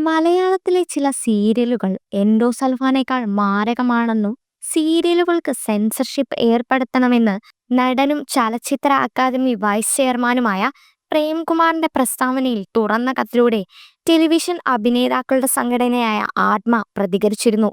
മലയാളത്തിലെ ചില സീരിയലുകൾ എൻഡോസൽഫാനേക്കാൾ മാരകമാണെന്നും സീരിയലുകൾക്ക് സെൻസർഷിപ്പ് ഏർപ്പെടുത്തണമെന്ന് നടനും ചലച്ചിത്ര അക്കാദമി വൈസ് ചെയർമാനുമായ പ്രേംകുമാറിന്റെ പ്രസ്താവനയിൽ തുറന്ന കത്തിലൂടെ ടെലിവിഷൻ അഭിനേതാക്കളുടെ സംഘടനയായ ആത്മ പ്രതികരിച്ചിരുന്നു.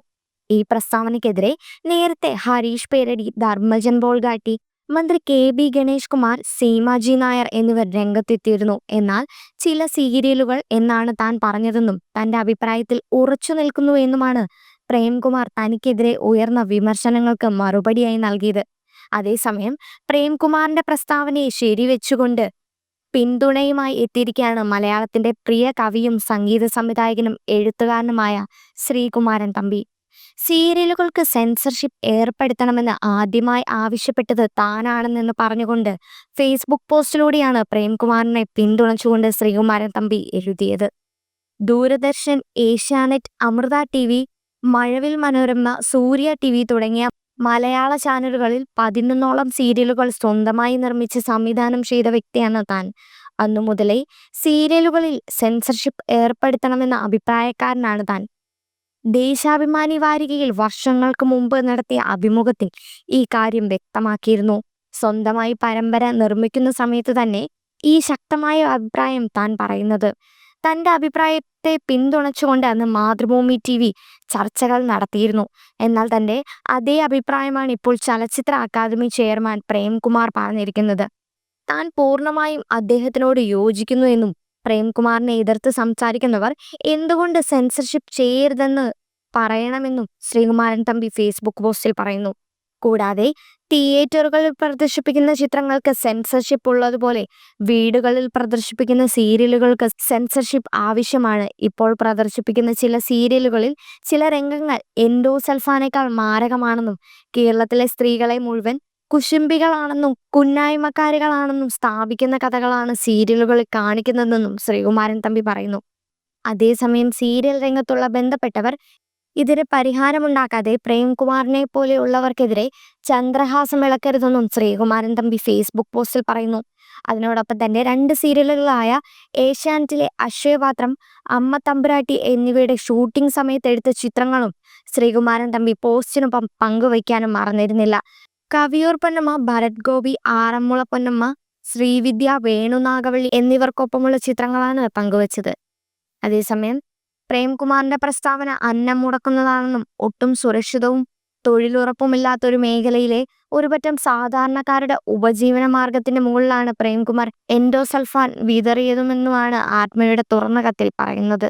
ഈ പ്രസ്താവനയ്ക്കെതിരെ നേരത്തെ ഹരീഷ് പേരടി ധർമ്മജൻ ബോൾഗാട്ടി മന്ത്രി കെ ബി ഗണേഷ് കുമാർ സീമാജി നായർ എന്നിവർ രംഗത്തെത്തിയിരുന്നു. എന്നാൽ ചില സീരിയലുകൾ എന്നാണ് താൻ പറഞ്ഞതെന്നും തന്റെ അഭിപ്രായത്തിൽ ഉറച്ചു നിൽക്കുന്നു എന്നുമാണ് പ്രേംകുമാർ തനിക്കെതിരെ ഉയർന്ന വിമർശനങ്ങൾക്ക് മറുപടിയായി നൽകിയത്. അതേസമയം പ്രേംകുമാറിന്റെ പ്രസ്താവനയെ ശരിവെച്ചുകൊണ്ട് പിന്തുണയുമായി എത്തിയിരിക്കുകയാണ് മലയാളത്തിന്റെ പ്രിയ കവിയും സംഗീത സംവിധായകനും എഴുത്തുകാരനുമായ ശ്രീകുമാരൻ തമ്പി. സീരിയലുകൾക്ക് സെൻസർഷിപ്പ് ഏർപ്പെടുത്തണമെന്ന് ആദ്യമായി ആവശ്യപ്പെട്ടത് താനാണെന്ന് പറഞ്ഞുകൊണ്ട് ഫേസ്ബുക്ക് പോസ്റ്റിലൂടെയാണ് പ്രേംകുമാറിനെ പിന്തുണച്ചുകൊണ്ട് ശ്രീകുമാരൻ തമ്പി എഴുതിയത്. Doordarshan Asianet Amrita T V Mazhavil Manorama Surya T V തുടങ്ങിയ മലയാള ചാനലുകളിൽ പതിനൊന്നോളം സീരിയലുകൾ സ്വന്തമായി നിർമ്മിച്ച് സംവിധാനം ചെയ്ത വ്യക്തിയാണ് താൻ. അന്നു മുതലേ സീരിയലുകളിൽ സെൻസർഷിപ്പ് ഏർപ്പെടുത്തണമെന്ന അഭിപ്രായക്കാരനാണ് താൻ. ദേശാഭിമാനി വാരികയിൽ വർഷങ്ങൾക്ക് മുമ്പ് നടത്തിയ അഭിമുഖത്തിൽ ഈ കാര്യം വ്യക്തമാക്കിയിരുന്നു. സ്വന്തമായി പരമ്പര നിർമ്മിക്കുന്ന സമയത്ത് തന്നെ ഈ ശക്തമായ അഭിപ്രായം താൻ പറയുന്നത്. തന്റെ അഭിപ്രായത്തെ പിന്തുണച്ചുകൊണ്ട് അന്ന് മാതൃഭൂമി ടി വി ചർച്ചകൾ നടത്തിയിരുന്നു. എന്നാൽ തന്റെ അതേ അഭിപ്രായമാണ് ഇപ്പോൾ ചലച്ചിത്ര അക്കാദമി ചെയർമാൻ പ്രേംകുമാർ പറഞ്ഞിരിക്കുന്നത്. താൻ പൂർണമായും അദ്ദേഹത്തിനോട് യോജിക്കുന്നു എന്നും പ്രേംകുമാറിനെ എതിർത്ത് സംസാരിക്കുന്നവർ എന്തുകൊണ്ട് സെൻസർഷിപ്പ് ചെയ്യരുതെന്ന് പറയണമെന്നും ശ്രീകുമാരൻ തമ്പി ഫേസ്ബുക്ക് പോസ്റ്റിൽ പറയുന്നു. കൂടാതെ തിയേറ്ററുകളിൽ പ്രദർശിപ്പിക്കുന്ന ചിത്രങ്ങൾക്ക് സെൻസർഷിപ്പ് ഉള്ളതുപോലെ വീടുകളിൽ പ്രദർശിപ്പിക്കുന്ന സീരിയലുകൾക്ക് സെൻസർഷിപ്പ് ആവശ്യമാണ്. ഇപ്പോൾ പ്രദർശിപ്പിക്കുന്ന ചില സീരിയലുകളിൽ ചില രംഗങ്ങൾ എൻഡോസൽഫാനേക്കാൾ മാരകമാണെന്നും കേരളത്തിലെ സ്ത്രീകളെ മുഴുവൻ കുശുംബികളാണെന്നും കുന്നായ്മക്കാരികളാണെന്നും സ്ഥാപിക്കുന്ന കഥകളാണ് സീരിയലുകളിൽ കാണിക്കുന്നതെന്നും ശ്രീകുമാരൻ തമ്പി പറയുന്നു. അതേസമയം സീരിയൽ രംഗത്തുള്ള ബന്ധപ്പെട്ടവർ ഇതിന് പരിഹാരമുണ്ടാക്കാതെ പ്രേംകുമാറിനെ പോലെയുള്ളവർക്കെതിരെ ചന്ദ്രഹാസം വിളക്കരുതെന്നും ശ്രീകുമാരൻ തമ്പി ഫേസ്ബുക്ക് പോസ്റ്റിൽ പറയുന്നു. അതിനോടൊപ്പം തന്നെ രണ്ട് സീരിയലുകളായ ഏഷ്യാനെറ്റിലെ അക്ഷയപാത്രം അമ്മ തമ്പുരാട്ടി എന്നിവയുടെ ഷൂട്ടിംഗ് സമയത്ത് എടുത്ത ചിത്രങ്ങളും ശ്രീകുമാരൻ തമ്പി പോസ്റ്റിനൊപ്പം പങ്കുവയ്ക്കാനും മറന്നിരുന്നില്ല. കവിയൂർ പൊന്നമ്മ ഭരത് ഗോപി ആറന്മുള പൊന്നമ്മ ശ്രീവിദ്യ വേണുനാഗവള്ളി എന്നിവർക്കൊപ്പമുള്ള ചിത്രങ്ങളാണ് പങ്കുവച്ചത്. അതേസമയം പ്രേംകുമാറിന്റെ പ്രസ്താവന അന്നം മുടക്കുന്നതാണെന്നും ഒട്ടും സുരക്ഷിതവും തൊഴിലുറപ്പുമില്ലാത്തൊരു മേഖലയിലെ ഒരുപറ്റം സാധാരണക്കാരുടെ ഉപജീവന മാർഗത്തിന്റെ മുകളിലാണ് പ്രേംകുമാർ എൻഡോസൾഫാൻ വിതറിയതുമെന്നുമാണ് ആത്മയുടെ തുറന്ന കത്തിൽ പറയുന്നത്.